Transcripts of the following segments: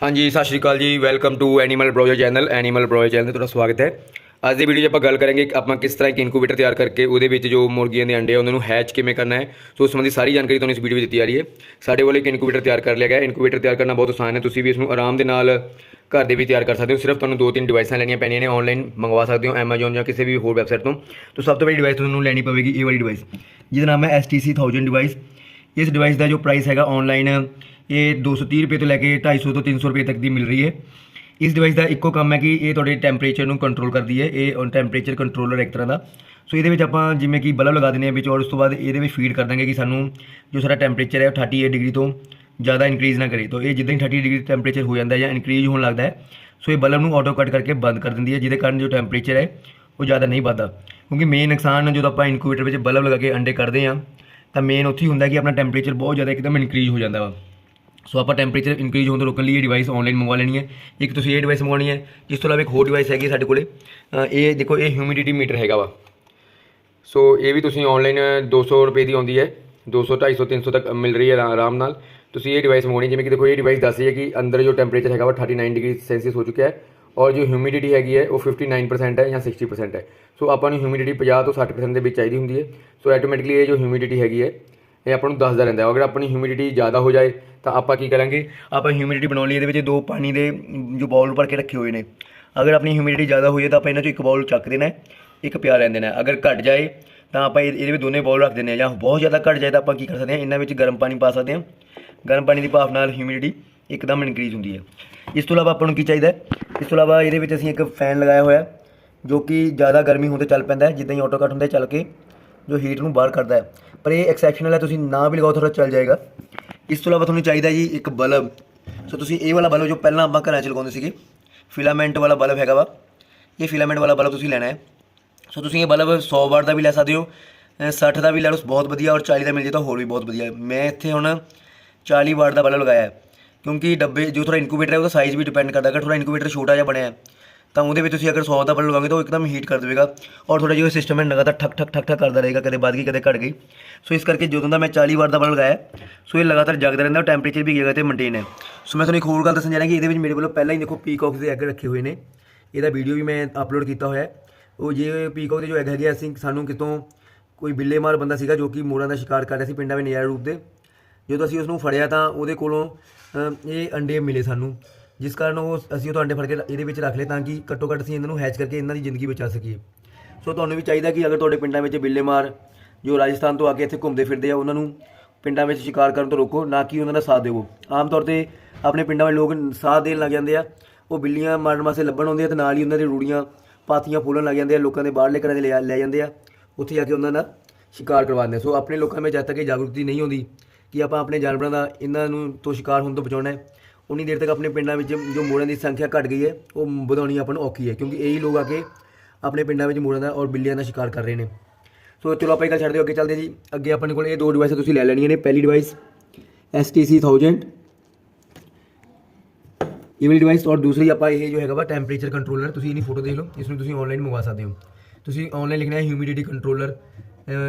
ਹਾਂਜੀ, ਸਤਿ ਸ਼੍ਰੀ ਅਕਾਲ ਜੀ। Welcome to animal browser channel animal browser channel ਤੇ ਤੁਹਾਡਾ ਸਵਾਗਤ ਹੈ। ਅੱਜ ਦੀ ਵੀਡੀਓ 'ਚ ਆਪਾਂ ਗੱਲ ਕਰਾਂਗੇ ਕਿ ਆਪਾਂ ਕਿਸ ਤਰ੍ਹਾਂ ਇੱਕ ਇਨਕੂਬੇਟਰ ਤਿਆਰ ਕਰਕੇ ਉਹਦੇ ਵਿੱਚ ਜੋ ਮੁਰਗੀਆਂ ਦੇ ਅੰਡੇ ਆ, ਉਹਨਾਂ ਨੂੰ ਹੈਚ ਕਿਵੇਂ ਕਰਨਾ ਹੈ। ਸੋ ਉਸ ਸੰਬੰਧੀ ਸਾਰੀ ਜਾਣਕਾਰੀ ਤੁਹਾਨੂੰ ਇਸ ਵੀਡੀਓ ਵਿੱਚ ਦਿੱਤੀ ਜਾ ਰਹੀ ਹੈ। ਸਾਡੇ ਵੱਲੋਂ ਇੱਕ ਇਨਕੂਬੇਟਰ ਤਿਆਰ ਕਰ ਲਿਆ ਗਿਆ ਹੈ। ਇਨਕੂਬੇਟਰ ਤਿਆਰ ਕਰਨਾ ਬਹੁਤ ਆਸਾਨ ਹੈ। ਤੁਸੀਂ ਵੀ ਇਸ ਨੂੰ ਆਰਾਮ ਦੇ ਨਾਲ ਘਰ ਦੇ ਵੀ ਤਿਆਰ ਕਰ ਸਕਦੇ ਹੋ। ਸਿਰਫ ਤੁਹਾਨੂੰ ਦੋ ਤਿੰਨ ਡਿਵਾਈਸਾਂ ਲੈਣੀਆਂ ਪੈਣੀਆਂ ਨੇ। ਆਨਲਾਈਨ ਮੰਗਵਾ ਸਕਦੇ ਹੋ, Amazon ਜਾਂ ਕਿਸੇ ਵੀ ਹੋਰ ਵੈਬਸਾਈਟ ਤੋਂ। ਤੋਂ ਸਭ ਤੋਂ ਪਹਿਲੀ ਡਿਵਾਈਸ ਤੁਹਾਨੂੰ ਲੈਣੀ ਪਵੇਗੀ ਇਹ ਵਾਲੀ ਡਿਵਾਈਸ ਜਿਹਦਾ ਨਾਮ ਹੈ STC 1000 ਡਿਵਾਈਸ ਇਸ ਡਿਵਾਈਸ ਦਾ ਜੋ ਪ੍ਰਾਈਸ ਹੈਗਾ ਆਨਲਾਈਨ ਇਹ 230 ਰੁਪਏ ਤੋਂ ਲੈ ਕੇ 250 ਤੋਂ 300 ਰੁਪਏ ਤੱਕ ਦੀ ਮਿਲ ਰਹੀ ਹੈ। ਇਸ ਡਿਵਾਈਸ ਦਾ ਇੱਕੋ ਕੰਮ ਹੈ ਕਿ ਇਹ ਤੁਹਾਡੇ ਟੈਂਪਰੇਚਰ ਨੂੰ ਕੰਟਰੋਲ ਕਰਦੀ ਹੈ, ਇਹ ਔਨ ਟੈਂਪਰੇਚਰ ਕੰਟਰੋਲਰ ਇੱਕ ਤਰ੍ਹਾਂ ਦਾ। ਸੋ ਇਹਦੇ ਵਿੱਚ ਆਪਾਂ ਜਿਵੇਂ ਕਿ ਬਲਬ ਲਗਾ ਦਿੰਦੇ ਹਾਂ ਵਿੱਚ ਔਰ ਉਸ ਤੋਂ ਬਾਅਦ ਇਹਦੇ ਵਿੱਚ ਫੀਡ ਕਰ ਦਾਂਗੇ ਕਿ ਸਾਨੂੰ ਜੋ ਸਾਡਾ ਟੈਂਪਰੇਚਰ ਹੈ ਉਹ 38 ਡਿਗਰੀ ਤੋਂ ਜ਼ਿਆਦਾ ਇਨਕਰੀਜ਼ ਨਾ ਕਰੇ। ਤਾਂ ਇਹ ਜਿੱਦਾਂ ਹੀ 30 ਡਿਗਰੀ ਟੈਂਪਰੇਚਰ ਹੋ ਜਾਂਦਾ ਹੈ ਜਾਂ ਇਨਕਰੀਜ਼ ਹੋਣ ਲੱਗਦਾ ਹੈ ਸੋ ਇਹ ਬਲਬ ਨੂੰ ਆਟੋ ਕੱਟ ਕਰਕੇ ਬੰਦ ਕਰ ਦਿੰਦੀ ਹੈ, ਜਿਹਦੇ ਕਾਰਨ ਜੋ ਟੈਂਪਰੇਚਰ ਹੈ ਉਹ ਜ਼ਿਆਦਾ ਨਹੀਂ ਵੱਧਦਾ। ਕਿਉਂਕਿ ਮੇਨ ਨੁਕਸਾਨ ਜਦੋਂ ਆਪਾਂ ਇਨਕੂਬੇਟਰ ਵਿੱਚ ਬਲਬ ਲਗਾ ਕੇ ਅੰਡੇ ਕੱਢਦੇ ਹਾਂ, ਤਾਂ ਮੇਨ ਉੱਥੇ ਹੀ ਹੁੰਦਾ ਕਿ ਆਪਣਾ ਟੈਂਪਰੇਚਰ ਬਹੁਤ ਜ਼ਿਆਦਾ ਇੱਕਦਮ ਇਨਕਰੀਜ਼ ਹੋ ਜਾਂਦਾ ਵਾ। ਸੋ ਆਪਾਂ ਟੈਂਪਰੇਚਰ ਇਨਕਰੀਜ਼ ਹੋਣ ਤੋਂ ਰੋਕਣ ਲਈ ਇਹ ਡਿਵਾਈਸ ਆਨਲਾਈਨ ਮੰਗਵਾ ਲੈਣੀ ਹੈ। ਇੱਕ ਤੁਸੀਂ ਇਹ ਡਿਵਾਈਸ ਮੰਗਵਾਉਣੀ ਹੈ ਇਸ ਤੋਂ ਇਲਾਵਾ ਇੱਕ ਹੋਰ ਡਿਵਾਈਸ ਹੈਗੀ ਹੈ ਸਾਡੇ ਕੋਲੇ। ਇਹ ਦੇਖੋ, ਇਹ ਹਿਊਮਿਡਿਟੀ ਮੀਟਰ ਹੈਗਾ ਵਾ। ਸੋ ਇਹ ਵੀ ਤੁਸੀਂ ਆਨਲਾਈਨ 200 ਰੁਪਏ ਦੀ ਆਉਂਦੀ ਹੈ। 200 250 300 ਤੱਕ ਮਿਲ ਰਹੀ ਹੈ ਆਰਾਮ ਨਾਲ। ਤੁਸੀਂ ਇਹ ਡਿਵਾਈਸ ਮੰਗਵਾਉਣੀ ਜਿਵੇਂ ਕਿ ਦੇਖੋ, ਇਹ ਡਿਵਾਈਸ ਦੱਸ ਰਹੀ ਹੈ ਕਿ ਅੰਦਰ ਜੋ ਟੈਂਪਰੇਚਰ ਹੈਗਾ ਵਾ 39 ਡਿਗਰੀ ਸੈਲਸੀਅਸ ਹੋ ਚੁੱਕਿਆ ਹੈ। ਔਰ ਜੋ ਹਿਊਮਿਡਿਟੀ ਹੈਗੀ ਹੈ, ਉਹ 59% ਹੈ ਜਾਂ 60% ਹੈ। ਸੋ ਆਪਾਂ ਨੂੰ ਹਿਊਮਿਡਿਟੀ 50 ਤੋਂ 60% ਦੇ ਵਿੱਚ ਚਾਹੀਦੀ ਹੁੰਦੀ ਹੈ। ਸੋ ਆਟੋਮੈਟਿਕਲੀ ਇਹ ਜੋ ਹਿਊਮਿਡਿਟੀ ਹੈਗੀ ਹੈ ਇਹ ਆਪਾਂ ਨੂੰ ਦੱਸਦਾ ਰਹਿੰਦਾ ਹੈ। ਅਗਰ ਆਪਣੀ ਹਿਊਮਿਡਿਟੀ ਜ਼ਿਆਦਾ ਹੋ ਜਾਏ, ਤਾਂ ਆਪਾਂ ਕੀ ਕਰਾਂਗੇ? ਆਪਾਂ ਹਿਊਮਿਡਿਟੀ ਬਣਾਉਣ ਲਈ ਇਹਦੇ ਵਿੱਚ ਦੋ ਪਾਣੀ ਦੇ ਜੋ ਬਾਉਲ ਭਰ ਕੇ ਰੱਖੇ ਹੋਏ ਨੇ। ਅਗਰ ਆਪਣੀ ਹਿਊਮਿਡਿਟੀ ਜ਼ਿਆਦਾ ਹੋਈ ਹੈ, ਤਾਂ ਆਪਾਂ ਇਹਨਾਂ ਚੋਂ ਇੱਕ ਬਾਉਲ ਚੱਕ ਦੇਣਾ ਇੱਕ ਪਿਆ ਰਹਿਣ ਦੇਣਾ ਅਗਰ ਘਟ ਜਾਏ, ਤਾਂ ਆਪਾਂ ਇਹ- ਇਹਦੇ ਵਿੱਚ ਦੋਨੇ ਬਾਉਲ ਰੱਖ ਦਿੰਦੇ ਹਾਂ। ਜਾਂ ਬਹੁਤ ਜ਼ਿਆਦਾ ਘਟ ਜਾਏ, ਤਾਂ ਆਪਾਂ ਕੀ ਕਰ ਸਕਦੇ ਹਾਂ, ਇਹਨਾਂ ਵਿੱਚ ਗਰਮ ਪਾਣੀ ਪਾ ਸਕਦੇ ਹਾਂ। ਗਰਮ ਪਾਣੀ ਦੀ ਭਾਫ ਨਾਲ ਹਿਊਮਿਡਿਟੀ ਇੱਕਦਮ ਇਨਕਰੀਜ਼ ਹੁੰਦੀ ਹੈ। ਇਸ ਤੋਂ ਇਲਾਵਾ ਆਪਾਂ ਨੂੰ ਕੀ ਚਾਹੀਦਾ ਇਸ ਤੋਂ ਇਲਾਵਾ ਇਹਦੇ ਵਿੱਚ ਅਸੀਂ ਇੱਕ ਫੈਨ ਲਗਾਇਆ ਹੋਇਆ ਜੋ ਕਿ ਜ਼ਿਆਦਾ ਗਰਮੀ ਹੁੰਦੇ ਚੱਲ ਪੈਂਦਾ ਜਿੱਦਾਂ ਹੀ ਆਟੋ ਕੱਟ ਹੁੰਦਾ ਚੱਲ ਕੇ ਜੋ ਹੀਟ ਨੂੰ ਬਾਹਰ ਕਰਦਾ ਹੈ। ਪਰ ਇਹ ਐਕਸੈਪਸ਼ਨਲ ਹੈ ਤੁਸੀਂ ਨਾ ਵੀ ਲਗਾਓ ਥੋੜਾ ਚੱਲ ਜਾਏਗਾ। ਇਸ ਤੋਂ ਇਲਾਵਾ ਤੁਹਾਨੂੰ ਚਾਹੀਦਾ ਜੀ ਇੱਕ ਬਲਬ। ਸੋ ਤੁਸੀਂ ਇਹ ਵਾਲਾ ਬਲਬ ਜੋ ਪਹਿਲਾਂ ਆਪਾਂ ਘਰਾਂ 'ਚ ਲਗਾਉਂਦੇ ਸੀਗੇ ਫਿਲਾਮੈਂਟ ਵਾਲਾ ਬਲਬ ਹੈਗਾ ਵਾ। ਇਹ ਫਿਲਾਮੈਂਟ ਵਾਲਾ ਬਲਬ ਤੁਸੀਂ ਲੈਣਾ ਹੈ। ਸੋ ਤੁਸੀਂ ਇਹ ਬਲਬ 100 ਵਾਟ ਦਾ ਵੀ ਲੈ ਸਕਦੇ ਹੋ ਅ, 60 ਦਾ ਵੀ ਲੈ ਲਓ ਬਹੁਤ ਵਧੀਆ ਔਰ 40 ਦਾ ਮਿਲ ਜੇ ਤਾਂ ਹੋਰ ਵੀ ਬਹੁਤ ਵਧੀਆ। ਮੈਂ ਇੱਥੇ ਹੁਣ 40 ਵਾਟ ਦਾ ਬਲਬ ਲਗਾਇਆ ਹੈ। ਕਿਉਂਕਿ ਡੱਬੇ ਜੋ ਥੋੜਾ ਇਨਕੂਬੇਟਰ ਹੈ ਉਹਦਾ ਸਾਈਜ਼ ਵੀ ਡਿਪੈਂਡ ਕਰਦਾ। ਅਗਰ ਥੋੜਾ ਇਨਕੂਬੇਟਰ ਛੋਟਾ ਜਿਹਾ ਬਣਿਆ ਹੈ ਤਾਂ ਉਹਦੇ ਵਿੱਚ ਤੁਸੀਂ ਅਗਰ 100 ਦਾ ਬਲਬ ਲਗਾਓਗੇ ਤਾਂ ਉਹ ਇੱਕਦਮ ਹੀਟ ਕਰ ਦੇਵੇਗਾ ਔਰ ਥੋੜਾ ਜਿਹਾ ਸਿਸਟਮ ਹੈ ਲਗਾਤਾਰ ਠਕ ਠਕ ਠਕ ਠਕ ਕਰਦਾ ਰਹੇਗਾ, ਕਦੇ ਵੱਧ ਗਈ, ਕਦੇ ਘਟ ਗਈ। ਸੋ ਇਸ ਕਰਕੇ ਜਦੋਂ ਦਾ ਮੈਂ 40 ਵਾਰ ਦਾ ਬਲਬ ਲਗਾਇਆ, ਸੋ ਇਹ ਲਗਾਤਾਰ ਜਗਦਾ ਰਹਿੰਦਾ ਟੈਂਪਰੇਚਰ ਵੀ ਜਗ੍ਹਾ ਤੇ ਮੇਨਟੇਨ ਹੈ। ਸੋ ਮੈਂ ਤੁਹਾਨੂੰ ਇੱਕ ਹੋਰ ਗੱਲ ਦੱਸਣ ਜਾ ਰਿਹਾ ਕਿ ਇਹਦੇ ਵਿੱਚ ਮੇਰੇ ਵੱਲੋਂ ਪਹਿਲਾਂ ਹੀ ਦੇਖੋ ਪੀਕੌਕਸ ਦੇ ਐਗ ਰੱਖੇ ਹੋਏ ਨੇ। ਇਹਦਾ ਵੀਡੀਓ ਵੀ ਮੈਂ ਅਪਲੋਡ ਕੀਤਾ ਹੋਇਆ ਹੈ। ਉਹ ਜੇ ਪੀਕੌਕ ਦੇ ਜੋ ਐਗ ਹੈਗੇ ਅਸੀਂ ਸਾਨੂੰ ਕਿਤੋਂ ਕੋਈ ਬਿੱਲੇ ਮਾਰ ਬੰਦਾ ਸੀਗਾ ਜੋ ਕਿ ਮੋਰਾਂ ਦਾ ਸ਼ਿਕਾਰ ਕਰ ਰਿਹਾ ਸੀ ਪਿੰਡਾਂ ਵਿੱਚ ਨਜ਼ਾਰੇ ਰੂਪ ਦੇ। ਜਦੋਂ ਅਸੀਂ ਉਸ ਨੂੰ ਫੜਿਆ ਤਾਂ ਉਹਦੇ ਕੋਲੋਂ ਇਹ ਅੰਡੇ ਮਿਲੇ ਸਾਨੂੰ। ਜਿਸ ਕਾਰਨ ਉਹ ਅਸੀਂ ਉਹ ਤੋਂ ਅੰਡੇ ਫੜ ਕੇ ਇਹਦੇ ਵਿੱਚ ਰੱਖ ਲਏ ਤਾਂ ਕਿ ਘੱਟੋ ਘੱਟ ਅਸੀਂ ਇਹਨਾਂ ਨੂੰ ਹੈਚ ਕਰਕੇ ਇਹਨਾਂ ਦੀ ਜ਼ਿੰਦਗੀ ਬਚਾ ਸਕੀਏ। ਸੋ ਤੁਹਾਨੂੰ ਵੀ ਚਾਹੀਦਾ ਕਿ ਅਗਰ ਤੁਹਾਡੇ ਪਿੰਡਾਂ ਵਿੱਚ ਬਿੱਲੇ ਮਾਰ ਜੋ ਰਾਜਸਥਾਨ ਤੋਂ ਆ ਕੇ ਇੱਥੇ ਘੁੰਮਦੇ ਫਿਰਦੇ ਆ, ਉਹਨਾਂ ਨੂੰ ਪਿੰਡਾਂ ਵਿੱਚ ਸ਼ਿਕਾਰ ਕਰਨ ਤੋਂ ਰੋਕੋ, ਨਾ ਕਿ ਉਹਨਾਂ ਦਾ ਸਾਥ ਦੇਵੋ। ਆਮ ਤੌਰ ਤੇ ਆਪਣੇ ਪਿੰਡਾਂ ਵਿੱਚ ਲੋਕ ਸਾਥ ਦੇਣ ਲੱਗ ਜਾਂਦੇ ਆ, ਉਹ ਬਿੱਲੀਆਂ ਮਾਰਨ ਵਾਸਤੇ ਲੱਭਣ ਆਉਂਦੇ ਆ ਤੇ ਨਾਲ ਹੀ ਉਹਨਾਂ ਦੀ ਰੂੜੀਆਂ, ਪਾਥੀਆਂ ਫੋਲਣ ਲੱਗ ਜਾਂਦੇ ਆ, ਲੋਕਾਂ ਦੇ ਬਾਹਰਲੇ ਘਰਾਂ ਦੇ ਲੈ ਲੈ ਜਾਂਦੇ ਆ, ਉੱਥੇ ਜਾ ਕੇ ਉਹਨਾਂ ਦਾ ਸ਼ਿਕਾਰ ਕਰਵਾਉਂਦੇ ਸੋ ਆਪਣੇ ਲੋਕਾਂ ਵਿੱਚ ਜਦ ਤੱਕ ਇਹ ਜਾਗਰੂਕਤੀ ਨਹੀਂ ਹੁੰਦੀ ਕਿ ਆਪਾਂ ਆਪਣੇ ਜਾਨਵਰਾਂ ਦਾ ਇਹਨਾਂ ਨੂੰ ਤੋਂ ਸ਼ਿਕਾਰ ਹੋਣ ਤੋਂ ਬਚਾਉਣਾ ਹੈ। ਉਨੀ ਦੇਰ ਤੱਕ ਆਪਣੇ ਪਿੰਡਾਂ ਵਿੱਚ ਜੋ ਮੋੜਾਂ ਦੀ ਸੰਖਿਆ ਘਟ ਗਈ ਹੈ ਉਹ ਵਧਾਉਣੀ ਆਪਾਂ ਨੂੰ ਔਖੀ ਹੈ ਕਿਉਂਕਿ ਇਹੀ ਲੋਕ ਆ ਕੇ ਆਪਣੇ ਪਿੰਡਾਂ ਵਿੱਚ ਮੋੜਾਂ ਦਾ ਔਰ ਬਿੱਲੀਆਂ ਦਾ ਸ਼ਿਕਾਰ ਕਰ ਰਹੇ ਨੇ। ਸੋ ਚਲੋ ਆਪਾਂ ਇਹ ਗੱਲ ਛੱਡਦੇ ਹਾਂ, ਅੱਗੇ ਚੱਲਦੇ ਜੀ। ਅੱਗੇ ਆਪਣੇ ਕੋਲ ਇਹ ਦੋ ਡਿਵਾਈਸ ਤੁਸੀਂ ਲੈ ਲੈਣੀਆਂ ਨੇ। ਪਹਿਲੀ ਡਿਵਾਈਸ STC 1000 ਇਹ ਵਾਲੀ ਡਿਵਾਈਸ ਔਰ ਦੂਸਰੀ ਆਪਾਂ ਇਹ ਜੋ ਹੈਗਾ ਵਾ ਟੈਂਪਰੇਚਰ ਕੰਟਰੋਲਰ ਤੁਸੀਂ ਇਹਦੀ ਫੋਟੋ ਦੇਖ ਲਓ। ਇਸ ਨੂੰ ਤੁਸੀਂ ਆਨਲਾਈਨ ਮੰਗਵਾ ਸਕਦੇ ਹੋ। ਤੁਸੀਂ ਆਨਲਾਈਨ ਲਿਖਣਾ ਹੈ ਹਿਊਮਿਡਿਟੀ ਕੰਟਰੋਲਰ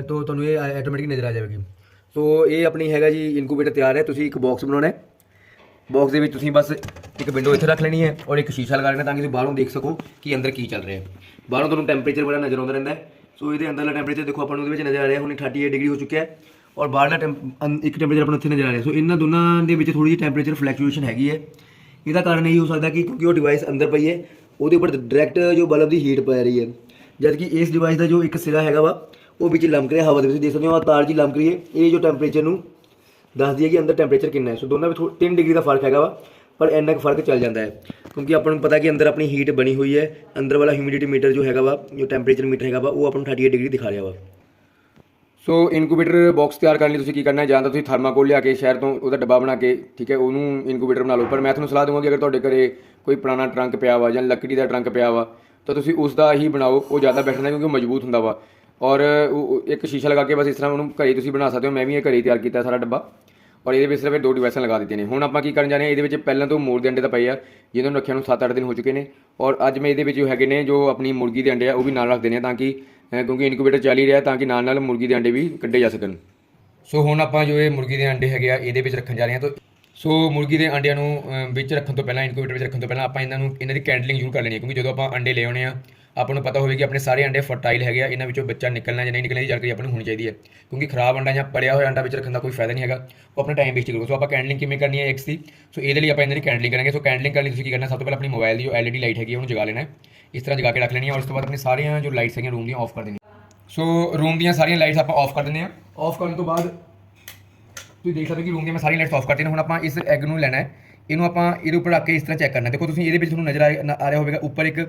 ਤੋਂ ਤੁਹਾਨੂੰ ਇਹ ਆਟੋਮੈਟਿਕ ਨਜ਼ਰ ਆ ਜਾਵੇਗੀ। ਸੋ ਇਹ ਆਪਣੀ ਹੈਗਾ ਜੀ ਇਨਕੂਬੇਟਰ ਤਿਆਰ ਹੈ। ਤੁਸੀਂ ਇੱਕ ਬਾਕਸ ਬਣਾਉਣਾ ਹੈ। ਬਾਕਸ ਦੇ ਵਿੱਚ ਤੁਸੀਂ ਬਸ ਇੱਕ ਵਿੰਡੋ ਇੱਥੇ ਰੱਖ ਲੈਣੀ ਹੈ ਔਰ ਇੱਕ ਸ਼ੀਸ਼ਾ ਲਗਾ ਲੈਣਾ ਤਾਂ ਕਿ ਤੁਸੀਂ ਬਾਹਰੋਂ ਦੇਖ ਸਕੋ ਕਿ ਅੰਦਰ ਕੀ ਚੱਲ ਰਿਹਾ ਹੈ। ਬਾਹਰੋਂ ਤੁਹਾਨੂੰ ਟੈਂਪਰੇਚਰ ਬੜਾ ਨਜ਼ਰ ਆਉਂਦਾ ਰਹਿੰਦਾ ਸੋ ਇਹਦੇ ਅੰਦਰਲਾ ਟੈਂਪਰੇਚਰ ਦੇਖੋ ਆਪਾਂ ਨੂੰ ਉਹਦੇ ਵਿੱਚ ਨਜ਼ਰ ਆ ਰਿਹਾ, ਹੁਣ 38 ਡਿਗਰੀ ਹੋ ਚੁੱਕਿਆ ਹੈ। ਔਰ ਬਾਹਰਲਾ ਟੈਂਪ- ਅੰ- ਇੱਕ ਟੈਂਪਰੇਚਰ ਆਪਾਂ ਨੂੰ ਇੱਥੇ ਨਜ਼ਰ ਆ ਰਿਹਾ। ਸੋ ਇਹਨਾਂ ਦੋਨਾਂ ਦੇ ਵਿੱਚ ਥੋੜੀ ਜਿਹੀ ਟੈਂਪਰੇਚਰ ਫਲਕਚੁਏਸ਼ਨ ਹੈਗੀ ਹੈ। ਇਹਦਾ ਕਾਰਨ ਇਹ ਹੋ ਸਕਦਾ ਕਿ ਕਿਉਂਕਿ ਉਹ ਡਿਵਾਈਸ ਅੰਦਰ ਪਈ ਹੈ, ਉਹਦੇ ਉੱਪਰ ਡਾਇਰੈਕਟ ਜੋ ਬਲਬ ਦੀ ਹੀਟ ਪੈ ਰਹੀ ਹੈ। ਜਦ ਕਿ ਇਸ ਡਿਵਾਈਸ ਦਾ ਜੋ ਇੱਕ ਸਿਰਾ ਹੈਗਾ ਵਾ, ਉਹ ਵਿੱਚ ਲਮਕ ਰਿਹਾ, ਹਵਾ ਦੇ ਵਿੱਚ ਦੇਖ ਸਕਦੇ ਹੋ, ਆਹ ਤਾਰ ਜੀ ਲਮਕ ਰਹੀ ਹੈ। ਇਹ ਜੋ ਟੈਂਪਰੇਚਰ ਨੂੰ ਦੱਸਦੀ ਹੈ ਕਿ ਅੰਦਰ ਟੈਂਪਰੇਚਰ ਕਿੰਨਾ ਹੈ। ਸੋ ਦੋਨਾਂ ਵਿੱਚ 3 ਡਿਗਰੀ ਦਾ ਫ਼ਰਕ ਹੈਗਾ ਵਾ, ਪਰ ਇੰਨਾ ਕੁ ਫ਼ਰਕ ਚੱਲ ਜਾਂਦਾ ਹੈ। ਕਿਉਂਕਿ ਆਪਾਂ ਨੂੰ ਪਤਾ ਕਿ ਅੰਦਰ ਆਪਣੀ ਹੀਟ ਬਣੀ ਹੋਈ ਹੈ, ਅੰਦਰ ਵਾਲਾ ਹਿਊਮਿਡਿਟੀ ਮੀਟਰ ਜੋ ਹੈਗਾ ਵਾ, ਜੋ ਟੈਂਪਰੇਚਰ ਮੀਟਰ ਹੈਗਾ ਵਾ, ਉਹ ਆਪਾਂ ਨੂੰ 38 ਡਿਗਰੀ ਦਿਖਾ ਰਿਹਾ ਵਾ। ਸੋ ਇਨਕੂਬੇਟਰ ਬਾਕਸ ਤਿਆਰ ਕਰਨ ਲਈ ਤੁਸੀਂ ਕੀ ਕਰਨਾ ਹੈ? ਜਾਂ ਤਾਂ ਤੁਸੀਂ ਥਰਮਾਕੋਲ ਲਿਆ ਕੇ ਸ਼ਹਿਰ ਤੋਂ ਉਹਦਾ ਡੱਬਾ ਬਣਾ ਕੇ, ਠੀਕ ਹੈ, ਉਹਨੂੰ ਇਨਕੂਬੇਟਰ ਬਣਾ ਲਓ। ਪਰ ਮੈਂ ਤੁਹਾਨੂੰ ਸਲਾਹ ਦਊਂਗਾ ਕਿ ਅਗਰ ਤੁਹਾਡੇ ਘਰੇ ਕੋਈ ਪੁਰਾਣਾ ਟਰੰਕ ਪਿਆ ਵਾ ਜਾਂ ਲੱਕੜੀ ਦਾ ਟਰੰਕ ਪਿਆ ਵਾ, ਤਾਂ ਤੁਸੀਂ ਉਸ ਦਾ ਹੀ ਬਣਾਓ, ਉਹ ਜ਼ਿਆਦਾ ਬੈਟਰ ਹੈ ਕਿਉਂਕਿ ਉਹ ਮਜ਼ਬੂਤ ਹੁੰਦਾ ਵਾ। ਔਰ ਉਹ- ਇੱਕ ਸ਼ੀਸ਼ਾ ਲਗਾ ਕੇ ਬਸ ਇਸ ਤਰ੍ਹਾਂ ਉਹਨੂੰ ਘਰੇ ਤੁਸੀਂ ਬਣਾ ਸਕਦੇ ਹੋ। ਮੈਂ ਵੀ ਇਹ ਘਰੇ ਤਿਆਰ ਕੀਤਾ ਸਾਰਾ ਡੱਬਾ। ਔਰ ਇਹਦੇ ਵਿੱਚ ਸਿਰਫ ਇਹ ਦੋ ਡਿਵਾਈਸਾਂ ਲਗਾ ਦਿੱਤੀਆਂ ਨੇ। ਹੁਣ ਆਪਾਂ ਕੀ ਕਰਨ ਜਾ ਰਹੇ ਹਾਂ, ਇਹਦੇ ਵਿੱਚ ਪਹਿਲਾਂ ਤੋਂ ਮੋਰ ਦੇ ਅੰਡੇ ਤਾਂ ਪਏ ਆ, ਜਿਹਨਾਂ ਨੂੰ ਰੱਖਿਆ ਨੂੰ 7-8 ਦਿਨ ਹੋ ਚੁੱਕੇ ਨੇ। ਔਰ ਅੱਜ ਮੈਂ ਇਹਦੇ ਵਿੱਚ ਜੋ ਹੈਗੇ ਨੇ, ਜੋ ਆਪਣੀ ਮੁਰਗੀ ਦੇ ਅੰਡੇ ਆ, ਉਹ ਵੀ ਨਾਲ ਰੱਖ ਦੇਣੇ ਆ ਤਾਂ ਕਿ ਕਿਉਂਕਿ ਇਨਕੂਬੇਟਰ ਚੱਲ ਹੀ ਰਿਹਾ ਤਾਂ ਕਿ ਨਾਲ ਨਾਲ ਮੁਰਗੀ ਦੇ ਅੰਡੇ ਵੀ ਕੱਢੇ ਜਾ ਸਕਣ। ਸੋ ਹੁਣ ਆਪਾਂ ਜੋ ਇਹ ਮੁਰਗੀ ਦੇ ਅੰਡੇ ਹੈਗੇ ਆ, ਇਹਦੇ ਵਿੱਚ ਰੱਖਣ ਜਾ ਰਹੇ ਹਾਂ। ਤਾਂ ਸੋ ਮੁਰਗੀ ਦੇ ਅੰਡਿਆਂ ਨੂੰ ਵਿੱਚ ਰੱਖਣ ਤੋਂ ਪਹਿਲਾਂ ਇਨਕੂਬੇਟਰ ਵਿੱਚ ਰੱਖਣ ਤੋਂ ਪਹਿਲਾਂ ਆਪਾਂ ਇਹਨਾਂ ਨੂੰ, ਇਹਨਾਂ ਦੀ ਕੈਂਡਲਿੰਗ ਜ਼ਰੂਰ ਕਰ ਲੈਣੀ ਹੈ। ਕਿਉਂਕਿ ਜਦੋਂ ਆਪਾਂ ਅੰਡੇ ਲੈ ਆਉਣੇ ਆ ਆਪਾਂ ਨੂੰ ਪਤਾ ਹੋਵੇ ਕਿ ਆਪਣੇ ਸਾਰੇ ਅੰਡੇ ਫਰਟਾਈਲ ਹੈਗੇ ਆ, ਇਹਨਾਂ ਵਿੱਚੋਂ ਬੱਚਾ ਨਿਕਲਣਾ ਜਾਂ ਨਹੀਂ ਨਿਕਲਣਾ ਦੀ ਜਾਣਕਾਰੀ ਆਪਾਂ ਨੂੰ ਹੋਣੀ ਚਾਹੀਦੀ ਹੈ। ਕਿਉਂਕਿ ਖਰਾਬ ਅੰਡਾ ਜਾਂ ਪੜਿਆ ਹੋਇਆ ਅੰਡਾ ਵਿੱਚ ਰੱਖਣ ਦਾ ਕੋਈ ਫਾਇਦਾ ਨਹੀਂ ਹੈਗਾ। ਉਹ ਆਪਣਾ ਟਾਈਮ ਵੇਸਟ ਕਰੋ। ਸੋ ਆਪਾਂ ਕੈਂਡਲਿੰਗ ਕਿਵੇਂ ਕਰਨੀ ਹੈ ਐਕਸ ਦੀ? ਸੋ ਇਹਦੇ ਲਈ ਆਪਾਂ ਇਹਨਾਂ ਦੀ ਕੈਂਡਲਿੰਗ ਕਰਾਂਗੇ। ਸੋ ਕੈਂਡਲਿੰਗ ਕਰਨ ਲਈ ਤੁਸੀਂ ਕੀ ਕਰਨਾ, ਸਭ ਤੋਂ ਪਹਿਲਾਂ ਆਪਣੀ ਮੋਬਾਈਲ ਦੀ ਜੋ ਐਲਈਡੀ ਲਾਈਟ ਹੈਗੀ ਉਹਨੂੰ ਜਗਾ ਲੈਣਾ ਇਸ ਤਰ੍ਹਾਂ ਜਗਾ ਕੇ ਰੱਖ ਲੈਣੀ ਹੈ ਔਰ ਉਸ ਤੋਂ ਬਾਅਦ ਆਪਣੀ ਸਾਰੀਆਂ ਜੋ ਲਾਈਟਸ ਹੈਗੀਆਂ ਰੂਮ ਦੀਆਂ ਆਫ ਕਰ ਦੇਣੀਆਂ। ਸੋ ਰੂਮ ਦੀਆਂ ਸਾਰੀਆਂ ਲਾਈਟਸ ਆਪਾਂ ਆਫ ਕਰ ਦਿੰਦੇ ਆ ਆਫ ਕਰਨ ਤੋਂ ਬਾਅਦ ਤੁਸੀਂ ਦੇਖ ਸਕਦੇ ਹੋ ਕਿ ਰੂਮ ਦੀਆਂ ਮੈਂ ਸਾਰੀਆਂ ਲਾਈਟਸ ਆਫ ਕਰਤੀਆਂ ਨੇ। ਹੁਣ ਆਪਾਂ ਇਸ ਐਗ ਨੂੰ ਲੈਣਾ ਹੈ। ਇਹਨੂੰ ਆਪਾਂ ਇਹਦੇ ਉੱਪਰ ਰੱਖ ਕੇ ਇਸ ਤਰ੍ਹਾਂ ਚੈੱਕ ਕਰਨਾ ਦੇਖੋ ਤੁਸੀਂ ਇਹਦੇ ਵਿੱਚ ਤੁਹਾਨੂੰ ਨਜ਼ਰ ਆ ਰਿਹਾ ਹੋਵੇਗਾ। ਉੱਪਰ ਇੱਕ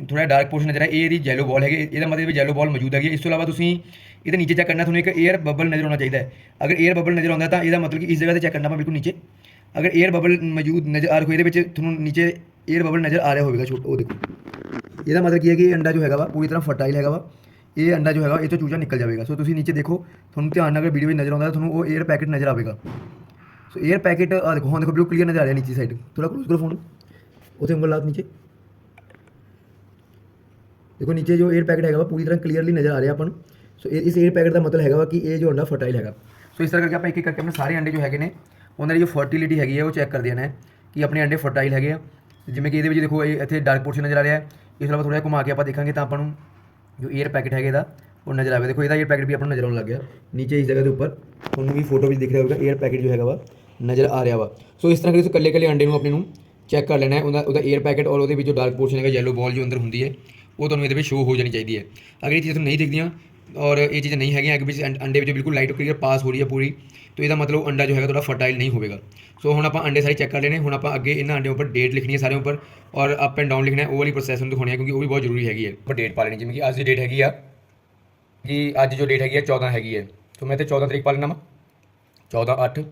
ਥੋੜਾ ਡਾਰਕ ਪੋਰਸ਼ਨ ਨਜ਼ਰ ਆ ਇਹ ਇਹਦੀ ਜੈਲੋ ball ਹੈਗੇ, ਇਹਦਾ ਮਤਲਬ ਵੀ yellow ball ਮੌਜੂਦ ਹੈਗੀ ਇਸ ਤੋਂ ਇਲਾਵਾ ਤੁਸੀਂ ਇਹਦੇ ਨੀਚੇ ਚੈੱਕ ਕਰਨਾ, ਤੁਹਾਨੂੰ ਇੱਕ 에ਅਰ ਬਬਲ ਨਜ਼ਰ ਆਉਣਾ ਚਾਹੀਦਾ ਹੈ। ਅਗਰ 에ਅਰ ਬਬਲ ਨਜ਼ਰ ਆਉਂਦਾ ਤਾਂ ਇਹਦਾ ਮਤਲਬ ਕਿ ਇਸ ਜਗ੍ਹਾ ਤੇ ਚੈੱਕ ਕਰਨਾ ਆਪਾਂ ਬਿਲਕੁਲ ਨੀਚੇ। ਅਗਰ 에ਅਰ ਬਬਲ ਮੌਜੂਦ ਨਜ਼ਰ ਆ ਰਿਹਾ, ਇਹਦੇ ਵਿੱਚ ਤੁਹਾਨੂੰ ਨੀਚੇ 에ਅਰ ਬਬਲ ਨਜ਼ਰ ਆ ਰਿਹਾ ਹੋਵੇਗਾ ਛੋਟਾ ਉਹ ਦੇਖੋ। ਇਹਦਾ ਮਤਲਬ ਕੀ ਹੈ ਕਿ ਇਹ ਅੰਡਾ ਜੋ ਹੈਗਾ ਵਾ, ਪੂਰੀ ਤਰ੍ਹਾਂ ਫਰਟਾਈਲ ਹੈਗਾ ਵਾ। ਇਹ ਅੰਡਾ ਜੋ ਹੈਗਾ ਇਹ ਤੋਂ ਚੂਜਾ ਨਿਕਲ ਜਾਵੇਗਾ। ਸੋ ਤੁਸੀਂ ਨੀਚੇ ਦੇਖੋ, ਤੁਹਾਨੂੰ ਧਿਆਨ ਨਾਲ ਅਗਰ ਵੀਡੀਓ ਵਿੱਚ ਨਜ਼ਰ ਆਉਂਦਾ, ਤੁਹਾਨੂੰ ਉਹ 에ਅਰ ਪੈਕੇਟ ਨਜ਼ਰ ਆਵੇਗਾ। ਸੋ 에ਅਰ ਪੈਕੇਟ ਆ ਦੇਖੋ, ਹੁਣ ਦੇਖੋ, ਬਿਲਕੁਲ ਕਲੀਅਰ ਨਜ਼ਰ ਆ ਰਿਹਾ ਨੀਚੇ ਸਾਈਡ ਥੋੜਾ ਕਲੋਜ਼ ਕਰੋ ਫੋਨ ਉੱਥੇ ਉਂਗਲ ਲਾਤ ਨੀਚੇ। ਦੇਖੋ ਨੀਚੇ ਜੋ 에ਅਰ ਪੈਕਟ ਹੈਗਾ ਵਾ, ਪੂਰੀ ਤਰ੍ਹਾਂ ਕਲੀਅਰਲੀ ਨਜ਼ਰ ਆ ਰਿਹਾ ਆਪਾਂ ਨੂੰ। ਸੋ ਇਸ 에ਅਰ ਪੈਕਟ ਦਾ ਮਤਲਬ ਹੈਗਾ ਵਾ ਕਿ ਇਹ ਜੋ ਅੰਡਾ ਫਰਟਾਈਲ ਹੈਗਾ। ਸੋ ਇਸ ਤਰ੍ਹਾਂ ਕਰਕੇ ਆਪਾਂ ਇੱਕ ਇੱਕ ਕਰਕੇ ਆਪਣੇ ਸਾਰੇ ਅੰਡੇ ਜੋ ਹੈਗੇ ਨੇ, ਉਹਨਾਂ ਦੀ ਜੋ ਫਰਟੀਲਿਟੀ ਹੈਗੀ ਹੈ ਉਹ ਚੈੱਕ ਕਰ ਦੇਣਾ ਹੈ ਕਿ ਆਪਣੇ ਅੰਡੇ ਫਰਟਾਈਲ ਹੈਗੇ ਆ। ਜਿਵੇਂ ਕਿ ਇਹਦੇ ਵਿੱਚ ਦੇਖੋ, ਇਹ ਇੱਥੇ ਡਾਰਕ ਪੋਰਸ਼ਨ ਨਜ਼ਰ ਆ ਰਿਹਾ ਹੈ। ਇਸ ਨਾਲ ਥੋੜਾ ਘੁਮਾ ਕੇ ਆਪਾਂ ਦੇਖਾਂਗੇ ਤਾਂ ਆਪਾਂ ਨੂੰ ਜੋ 에ਅਰ ਪੈਕਟ ਹੈਗੇ ਦਾ, ਉਹ ਨਜ਼ਰ ਆਵੇ। ਦੇਖੋ, ਇਹਦਾ 에ਅਰ ਪੈਕਟ ਵੀ ਆਪਾਂ ਨੂੰ ਨਜ਼ਰ ਆਉਣ ਲੱਗ ਗਿਆ। ਨੀਚੇ ਇਸ ਜਗ੍ਹਾ ਦੇ ਉੱਪਰ ਤੁਹਾਨੂੰ ਵੀ ਫੋਟੋ ਵਿੱਚ ਦਿਖ ਰਿਹਾ ਹੋਵੇਗਾ 에ਅਰ ਪੈਕਟ ਜੋ ਹੈਗਾ ਵਾ, ਨਜ਼ਰ ਆ ਰਿਹਾ ਵਾ। ਸੋ ਇਸ ਤਰ੍ਹਾਂ ਕਰਕੇ ਇਕੱਲੇ ਇਕੱਲੇ ਅੰਡੇ ਨੂੰ ਆਪਣੇ ਨੂੰ ਚੈੱਕ ਕਰ ਲੈਣਾ ਹੈ। ਉਹਦਾ ਉਹਦਾ 에ਅਰ ਪੈਕਟ ਔਰ ਉਹਦੇ ਵਿੱਚ ਜੋ ਡਾਰਕ ਪੋਰਸ਼ਨ ਹੈਗਾ ਯੈਲੋ ਬਾਲ ਜੋ ਅੰਦਰ ਹੁੰਦੀ ਹੈ ਉਹ ਤੁਹਾਨੂੰ ਇਹਦੇ ਵਿੱਚ ਸ਼ੋ ਹੋ ਜਾਣੀ ਚਾਹੀਦੀ ਹੈ। ਅਗਰ ਇਹ ਚੀਜ਼ ਤੁਹਾਨੂੰ ਨਹੀਂ ਦਿਖਦੀਆਂ ਔਰ ਇਹ ਚੀਜ਼ਾਂ ਨਹੀਂ ਹੈਗੀਆਂ, ਅੱਗੇ ਵਿੱਚ ਅੰਡ- ਅੰਡੇ ਵਿੱਚ ਬਿਲਕੁਲ ਲਾਈਟ ਕਲੀਅਰ ਪਾਸ ਹੋ ਰਹੀ ਹੈ ਪੂਰੀ, ਤਾਂ ਇਹਦਾ ਮਤਲਬ ਅੰਡਾ ਜੋ ਹੈਗਾ, ਤੁਹਾਡਾ ਫਰਟਾਈਲ ਨਹੀਂ ਹੋਵੇਗਾ। ਸੋ ਹੁਣ ਆਪਾਂ ਅੰਡੇ ਸਾਰੇ ਚੈੱਕ ਕਰ ਲੈਣੇ, ਹੁਣ ਆਪਾਂ ਅੱਗੇ ਇਹਨਾਂ ਅੰਡੇ ਉੱਪਰ ਡੇਟ ਲਿਖਣੀ ਹੈ ਸਾਰੇ ਉੱਪਰ ਔਰ ਅਪ ਐਂਡ ਡਾਊਨ ਲਿਖਣਾ ਹੈ, ਉਹ ਵਾਲੀ ਪ੍ਰੋਸੈਸ ਨੂੰ ਦਿਖਾਉਣੀ ਹੈ ਕਿਉਂਕਿ ਉਹ ਵੀ ਬਹੁਤ ਜ਼ਰੂਰੀ ਹੈਗੀ ਹੈ। ਪਰ ਡੇਟ ਪਾ ਲੈਣੀ, ਜਿਵੇਂ ਕਿ ਅੱਜ ਦੀ ਡੇਟ ਹੈਗੀ ਆ, ਕਿ ਅੱਜ ਜੋ ਡੇਟ ਹੈਗੀ ਆ 14 ਹੈਗੀ ਹੈ। ਸੋ ਮੈਂ ਤੇ 14 ਤਰੀਕ ਪਾ ਲੈਣਾ ਵਾ। 14 8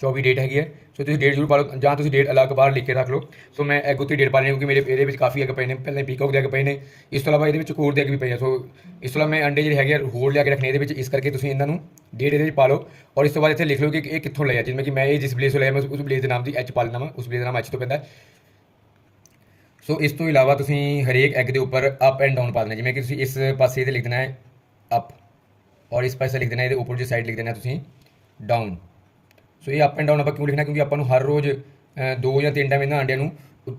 24 ਡੇਟ ਹੈਗੀ ਹੈ। ਸੋ ਤੁਸੀਂ ਡੇਟ ਜ਼ਰੂਰ ਪਾ ਲਓ ਜਾਂ ਤੁਸੀਂ ਡੇਟ ਅਲੱਗ ਬਾਹਰ ਲਿਖ ਕੇ ਰੱਖ ਲਓ। ਸੋ ਮੈਂ ਐਗ ਉੱਤੇ ਡੇਟ ਪਾ ਲੈਣੀ ਕਿਉਂਕਿ ਮੇਰੇ ਇਹਦੇ ਵਿੱਚ ਕਾਫੀ ਐਗ ਪਏ ਨੇ। ਪਹਿਲਾਂ ਪੀਕੌਕ ਦੇ ਐਗ ਪਏ ਨੇ। ਇਸ ਤੋਂ ਇਲਾਵਾ ਇਹਦੇ ਵਿੱਚ ਕੋਰ ਦੇ ਐਗ ਵੀ ਪਏ ਆ। ਸੋ ਇਸ ਤੋਂ ਇਲਾਵਾ ਮੈਂ ਅੰਡੇ ਜਿਹੜੇ ਹੈਗੇ ਹੋਰ ਲਿਆ ਕੇ ਰੱਖਣੇ ਇਹਦੇ ਵਿੱਚ। ਇਸ ਕਰਕੇ ਤੁਸੀਂ ਇਹਨਾਂ ਨੂੰ ਡੇਟ ਇਹਦੇ ਵਿੱਚ ਪਾ ਲਓ। ਔਰ ਇਸ ਤੋਂ ਬਾਅਦ ਇੱਥੇ ਲਿਖ ਲਓ ਕਿ ਇਹ ਕਿੱਥੋਂ ਲਿਆ ਜਿਵੇਂ ਕਿ ਮੈਂ ਇਹ ਜਿਸ ਬਲੇਸ ਤੋਂ ਲਿਆ, ਮੈਂ ਉਸ ਬਲੇਸ ਦੇ ਨਾਮ ਦੀ ਐਚ ਪਾ ਲੈਣਾ ਵਾ। ਉਸ ਬਲੇਸ ਦਾ ਨਾਮ ਐਚ ਤੋਂ ਪੈਂਦਾ ਸੋ ਇਸ ਤੋਂ ਇਲਾਵਾ ਤੁਸੀਂ ਹਰੇਕ ਐਗ ਦੇ ਉੱਪਰ ਅਪ ਐਂਡ ਡਾਊਨ ਪਾ ਦੇਣਾ। ਜਿਵੇਂ ਕਿ ਤੁਸੀਂ ਇਸ ਪਾਸੇ ਇਹਦੇ ਲਿਖ ਦੇਣਾ ਹੈ ਅਪ ਔਰ ਇਸ ਪਾਸੇ ਲਿਖ ਦੇਣਾ ਇਹਦੇ ਉੱਪਰ ਦੀ ਸਾਈਡ ਲਿਖ ਦੇਣਾ ਤੁਸੀਂ ਡਾਊਨ ਸੋ ਇਹ ਅਪ ਐਂਡ ਡਾਊਨ ਆਪਾਂ ਕਿਉਂ ਲਿਖਣਾ? ਕਿਉਂਕਿ ਆਪਾਂ ਨੂੰ ਹਰ ਰੋਜ਼ ਦੋ ਜਾਂ ਤਿੰਨ ਟਾਈਮ ਇਹਨਾਂ ਅੰਡਿਆਂ ਨੂੰ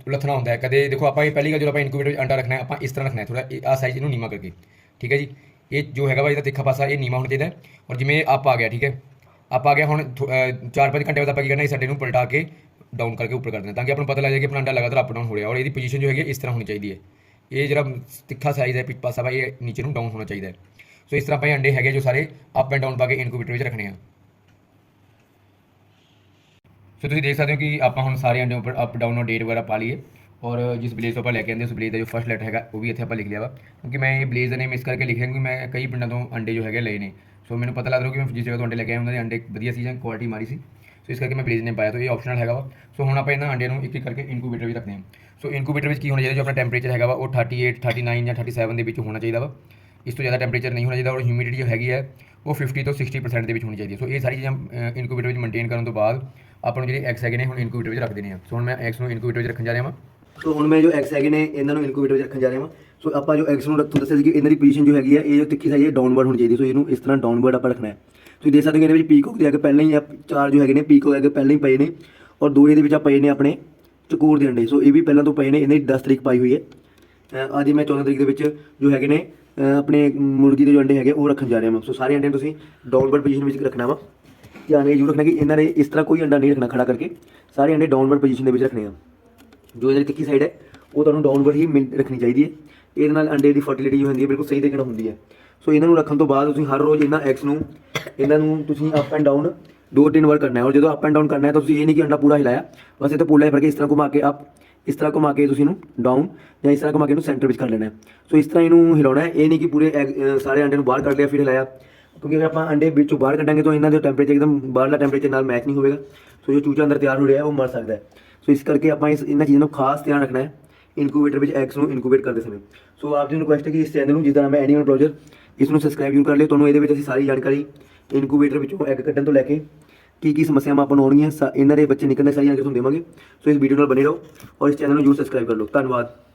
ਲੱਥਣਾ ਹੁੰਦਾ ਹੈ। ਕਦੇ ਦੇਖੋ, ਆਪਾਂ ਇਹ ਪਹਿਲੀ ਗੱਲ ਜਦੋਂ ਆਪਾਂ ਇਨਕੂਬੇਟਰ ਵਿੱਚ ਅੰਡਾ ਰੱਖਣਾ ਹੈ, ਆਪਾਂ ਇਸ ਤਰ੍ਹਾਂ ਰੱਖਣਾ ਹੈ। ਥੋੜਾ ਆਹ ਸਾਈਜ਼ ਇਹਨੂੰ ਨੀਵਾ ਕਰਕੇ। ਠੀਕ ਹੈ ਜੀ? ਇਹ ਜੋ ਹੈਗਾ ਵਾ, ਇਹਦਾ ਤਿੱਖਾ ਪਾਸਾ, ਇਹ ਨੀਵਾ ਹੋਣਾ ਚਾਹੀਦਾ ਔਰ ਜਿਵੇਂ ਅਪ ਆ ਗਿਆ, ਠੀਕ ਹੈ? ਅਪ ਆ ਗਿਆ, ਹੁਣ 4-5 ਘੰਟੇ ਬਾਅਦ ਆਪਾਂ ਕੀ ਕਰਨਾ ਇਸ ਅੰਡੇ ਨੂੰ ਪਲਟਾ ਕੇ ਡਾਊਨ ਕਰਕੇ ਉੱਪਰ ਕਰ ਦੇਣਾ, ਤਾਂ ਕਿ ਆਪਾਂ ਨੂੰ ਪਤਾ ਲੱਗ ਜਾਏ ਕਿ ਆਪਣਾ ਅੰਡਾ ਲਗਾਤਾਰ ਅਪ ਡਾਊਨ ਹੋ ਰਿਹਾ। ਔਰ ਇਹਦੀ ਪੋਜੀਸ਼ਨ ਜੋ ਹੈਗੀ ਇਸ ਤਰ੍ਹਾਂ ਹੋਣੀ ਚਾਹੀਦੀ ਹੈ। ਇਹ ਜਿਹੜਾ ਤਿੱਖਾ ਸਾਈਜ਼ ਹੈ ਪਿੱਛ ਪਾਸਾ ਵਾ, ਇਹ ਨੀਚੇ ਨੂੰ ਡਾਊਨ ਹੋਣਾ ਚਾਹੀਦਾ ਹੈ। ਸੋ ਇਸ ਤਰ੍ਹਾਂ ਆਪਾਂ ਇਹ ਅੰਡੇ ਹੈਗੇ ਜੋ ਸਾਰੇ ਅਪ ਐਂਡ ਡਾਊਨ ਪਾ ਕੇ ਇਨਕੂਬੇਟਰ ਵਿੱਚ ਰੱਖਣੇ ਆ। ਸੋ ਤੁਸੀਂ ਦੇਖ ਸਕਦੇ ਹੋ ਕਿ ਆਪਾਂ ਹੁਣ ਸਾਰੇ ਅੰਡੇ ਉੱਪਰ ਅਪ ਡਾਊਨ ਔਰ ਡੇਟ ਵਗੈਰਾ ਪਾ ਲਈਏ। ਔਰ ਜਿਸ ਬਲੇਜ਼ ਤੋਂ ਆਪਾਂ ਲੈ ਕੇ ਆਂਦੇ ਉਸ ਬਲੇਜ਼ ਦਾ ਜੋ ਫਸਟ ਲੈਟਰ ਹੈਗਾ, ਉਹ ਵੀ ਇੱਥੇ ਆਪਾਂ ਲਿਖ ਲਿਆ ਵਾ। ਕਿਉਂਕਿ ਮੈਂ ਇਹ ਬਲੇਜ਼ ਦਾ ਨੇਮ ਇਸ ਕਰਕੇ ਲਿਖਿਆ, ਕਿਉਂਕਿ ਮੈਂ ਕਈ ਪਿੰਡਾਂ ਤੋਂ ਅੰਡੇ ਜੋ ਹੈਗੇ ਲਏ ਨੇ। ਸੋ ਮੈਨੂੰ ਪਤਾ ਲੱਗ ਰਿਹਾ ਕਿ ਮੈਂ ਜਿਸ ਜਗ੍ਹਾ ਤੋਂ ਅੰਡੇ ਲੈ ਕੇ ਆਇਆ, ਉਹਨਾਂ ਦੇ ਅੰਡੇ ਵਧੀਆ ਸੀ ਜਾਂ ਕੁਆਲਿਟੀ ਮਾਰੀ ਸੀ। ਸੋ ਇਸ ਕਰਕੇ ਮੈਂ ਬਲੇਜ਼ ਨੇਮ ਪਾਇਆ, ਤਾਂ ਇਹ ਆਪਸ਼ਨਲ ਹੈਗਾ ਵਾ। ਸੋ ਹੁਣ ਆਪਾਂ ਇਹਨਾਂ ਅੰਡਿਆਂ ਨੂੰ ਇੱਕ ਇੱਕ ਕਰਕੇ ਇਨਕੂਬੇਟਰ ਵੀ ਰੱਖਦੇ ਹਾਂ। ਸੋ ਇਨਕੂਬੇਟਰ ਵਿੱਚ ਕੀ ਹੋਣਾ ਚਾਹੀਦਾ, ਜੋ ਆਪਣਾ ਟੈਂਪਰੇਚਰ ਹੈਗਾ ਵਾ, ਉਹ 38 39 ਜਾਂ 37 ਦੇ ਵਿੱਚ ਹੋਣਾ ਚਾਹੀਦਾ ਵਾ। ਇਸ ਤੋਂ ਜ਼ਿਆਦਾ ਟੈਂਪਰੇਚਰ ਨਹੀਂ ਹੋਣਾ ਚਾਹੀਦਾ, ਔਰ ਹਿਊਮਿਡਿਟੀ ਜੋ ਹੈਗੀ ਹੈ ਉਹ 50 ਤੋਂ 60% ਦੇ ਵਿੱਚ ਹੋਣੀ ਚਾਹੀਦੀ ਹੈ। ਸੋ ਇਹ ਸਾਰੀ ਚੀਜ਼ਾਂ ਇਨਕੂਬੇਟਰ ਵਿੱਚ ਮੇਨਟੇਨ ਕਰਨ ਤੋਂ ਬਾਅਦ ਆਪਾਂ ਨੂੰ ਜਿਹੜੇ ਐਕਸ ਹੈਗੇ ਨੇ ਹੁਣ ਇਨਕੂਬੇਟਰ ਵਿੱਚ ਰੱਖ ਦੇਣੇ ਆ। ਸੋ ਹੁਣ ਮੈਂ ਐਕਸ ਨੂੰ ਇਨਕੂਬੇਟਰ ਵਿੱਚ ਰੱਖਣ ਜਾ ਰਿਹਾ ਹਾਂ ਸੋ ਹੁਣ ਮੈਂ ਜੋ ਐਕਸ ਹੈਗੇ ਨੇ ਇਹਨਾਂ ਨੂੰ ਇਨਕੂਬੇਟਰ ਵਿੱਚ ਰੱਖਣ ਜਾ ਰਿਹਾ ਹਾਂ ਸੋ ਆਪਾਂ ਜੋ ਐਕਸ ਨੂੰ ਰੱਖਣ ਦੱਸਿਆ ਸੀ ਕਿ ਇਹਨਾਂ ਦੀ ਪੋਜੀਸ਼ਨ ਜੋ ਹੈਗੀ ਹੈ ਇਹ ਜੋ ਤਿੱਖੀ ਸਾਈ ਹੈ ਡਾਊਨਵਰਡ ਹੋਣੀ ਚਾਹੀਦੀ ਸੋ ਇਹਨੂੰ ਇਸ ਤਰ੍ਹਾਂ ਡਾਊਨਵਰਡ ਆਪਾਂ ਰੱਖਣਾ ਹੈ। ਤੁਸੀਂ ਦੇਖ ਸਕਦੇ ਹੋ ਇਹਦੇ ਵਿੱਚ ਪੀਕੋਕ ਦੇ ਅੱਗੇ ਪਹਿਲਾਂ ਹੀ ਆ ਚਾਰ ਜੋ ਹੈਗੇ ਨੇ ਪੀਕੋਕ ਅੱਗੇ ਪਹਿਲਾਂ ਹੀ ਪਏ ਨੇ ਔਰ ਦੋ ਇਹਦੇ ਵਿੱਚ ਆ ਪਏ ਨੇ ਆਪਣੇ ਚਕੋਰ ਦੇ ਅੰਡੇ। ਸੋ ਇਹ ਵੀ ਪਹਿਲਾਂ ਤੋਂ ਪਏ ਨੇ ਇਹਨਾਂ ਦੀ 10 ਤਰੀਕ ਪਾਈ ਹੋਈ ਹੈ। ਅ, ਅੱਜ ਮੈਂ 14 ਤਰੀਕ ਦੇ ਵਿੱਚ ਜੋ ਹੈਗੇ ਨੇ ਆਪਣੇ ਮੁਰਗੀ ਦੇ ਜੋ ਅੰਡੇ ਹੈਗੇ ਉਹ ਰੱਖਣ ਜਾ ਰਿਹਾ ਹਾਂ ਸੋ ਸਾਰੇ ਅੰਡੇ ਨੂੰ ਤੁਸੀਂ ਡਾਊਨਵਰਡ ਪੋਜੀਸ਼ਨ ਵਿੱਚ ਰੱਖਣਾ ਵਾ। ਧਿਆਨ ਇਹ ਜ਼ਰੂਰ ਰੱਖਣਾ ਕਿ ਇਹਨਾਂ ਨੇ ਇਸ ਤਰ੍ਹਾਂ ਕੋਈ ਅੰਡਾ ਨਹੀਂ ਰੱਖਣਾ ਖੜਾ ਕਰਕੇ। ਸਾਰੇ ਅੰਡੇ ਡਾਊਨਵਰਡ ਪੋਜੀਸ਼ਨ ਦੇ ਵਿੱਚ ਰੱਖਣੇ ਆ। ਜੋ ਇਹਦੀ ਤਿੱਖੀ ਸਾਈਡ ਹੈ ਉਹ ਤੁਹਾਨੂੰ ਡਾਊਨਵਰਡ ਹੀ ਮਿਲ- ਰੱਖਣੀ ਚਾਹੀਦੀ ਹੈ। ਇਹਦੇ ਨਾਲ ਅੰਡੇ ਦੀ ਫਰਟੀਲਿਟੀ ਜੋ ਹੁੰਦੀ ਹੈ ਬਿਲਕੁਲ ਸਹੀ ਤਰੀਕੇ ਨਾਲ ਹੁੰਦੀ ਹੈ। ਸੋ ਇਹਨਾਂ ਨੂੰ ਰੱਖਣ ਤੋਂ ਬਾਅਦ ਤੁਸੀਂ ਹਰ ਰੋਜ਼ ਇਹਨਾਂ ਐਗਸ ਨੂੰ ਇਹਨਾਂ ਨੂੰ ਤੁਸੀਂ ਅਪ ਐਂਡ ਡਾਊਨ ਦੋ ਤਿੰਨ ਵਾਰ ਕਰਨਾ ਹੈ। ਔਰ ਜਦੋਂ ਅਪ ਐਂਡ ਡਾਊਨ ਕਰਨਾ ਹੈ ਤਾਂ ਤੁਸੀਂ ਇਹ ਨਹੀਂ ਕਿ ਅੰਡਾ ਪੂਰਾ ਹਿਲਾਇਆ। ਬਸ ਇਹ ਤਾਂ ਪੂਲਾ ਹੀ ਫੜ ਕੇ ਇਸ ਤਰ੍ਹਾਂ ਘੁਮਾ ਕੇ ਅਪ ਇਸ ਤਰ੍ਹਾਂ ਘੁਮਾ ਕੇ ਤੁਸੀਂ ਇਹਨੂੰ ਡਾਊਨ ਜਾਂ ਇਸ ਤਰ੍ਹਾਂ ਘੁਮਾ ਕੇ ਇਹਨੂੰ ਸੈਂਟਰ ਵਿੱਚ ਕਰ ਲੈਣਾ ਹੈ। ਸੋ ਇਸ ਤਰ੍ਹਾਂ ਇਹਨੂੰ ਹਿਲਾਉਣਾ ਹੈ। ਇਹ ਨਹੀਂ ਕਿ ਪੂਰੇ egg, ਸਾਰੇ ਅੰਡੇ ਨੂੰ ਬਾਹਰ ਕੱਢ ਲਿਆ ਫਿਰ ਹਿਲਾਇਆ। ਕਿਉਂਕਿ ਅਗਰ ਆਪਾਂ ਅੰਡੇ ਵਿੱਚੋਂ ਬਾਹਰ ਕੱਢਾਂਗੇ ਤਾਂ ਇਹਨਾਂ ਦੇ ਟੈਂਪਰੇਚਰ ਇੱਕਦਮ ਬਾਹਰਲਾ ਟੈਂਪਰੇਚਰ ਨਾਲ ਮੈਚ ਨਹੀਂ ਹੋਵੇਗਾ। ਸੋ ਜੋ ਚੂਚਾ ਅੰਦਰ ਤਿਆਰ ਹੋ ਰਿਹਾ ਉਹ ਮਰ ਸਕਦਾ ਹੈ। ਸੋ ਇਸ ਕਰਕੇ ਆਪਾਂ ਇਸ ਇਹਨਾਂ ਚੀਜ਼ਾਂ ਨੂੰ ਖਾਸ ਧਿਆਨ ਰੱਖਣਾ ਹੈ। ਇਨਕੂਬੇਟਰ ਵਿੱਚ ਐਗਸ ਨੂੰ ਇਨਕੂਬੇਟ ਕਰਦੇ ਸਮੇਂ। ਸੋ ਆਪ ਜੀ ਨੂੰ ਰਿਕੁਐਸਟ ਹੈ ਕਿ ਇਸ ਚੈਨਲ ਨੂੰ ਜਿੱਦਾਂ ਹੈ ਐਨੀਮਲ ਬ੍ਰਾਊਜ਼ਰ ਇਸ ਨੂੰ ਸਬਸਕ੍ਰਾਈਬ ਜ਼ਰੂਰ ਕਰ ਲਿਓ। ਤੁਹਾਨੂੰ ਇਹਦੇ ਵਿੱਚ ਅਸੀਂ ਸਾਰੀ ਜਾਣਕਾਰੀ ਇਨਕੂਬੇਟਰ ਵਿੱਚੋਂ ਐਗ ਕੱਢਣ ਤੋਂ ਲੈ ਕੇ ਕੀ ਕੀ ਸਮੱਸਿਆਵਾਂ ਆਪਾਂ ਨੂੰ ਆਉਣਗੀਆਂ, ਸਾ- ਇਹਨਾਂ ਦੇ ਬੱਚੇ ਨਿਕਲਣ ਦੀ ਸਾਰੀ ਜਾਣਕਾਰੀ ਤੁਹਾਨੂੰ ਦੇਵਾਂਗੇ। ਸੋ ਇਸ ਵੀਡੀਓ ਨਾਲ ਬਣੇ ਰਹੋ ਔਰ ਇਸ ਚੈਨਲ ਨੂੰ ਜਰੂਰ ਸਬਸਕ੍ਰਾਈਬ ਕਰ ਲਓ। ਧੰਨਵਾਦ।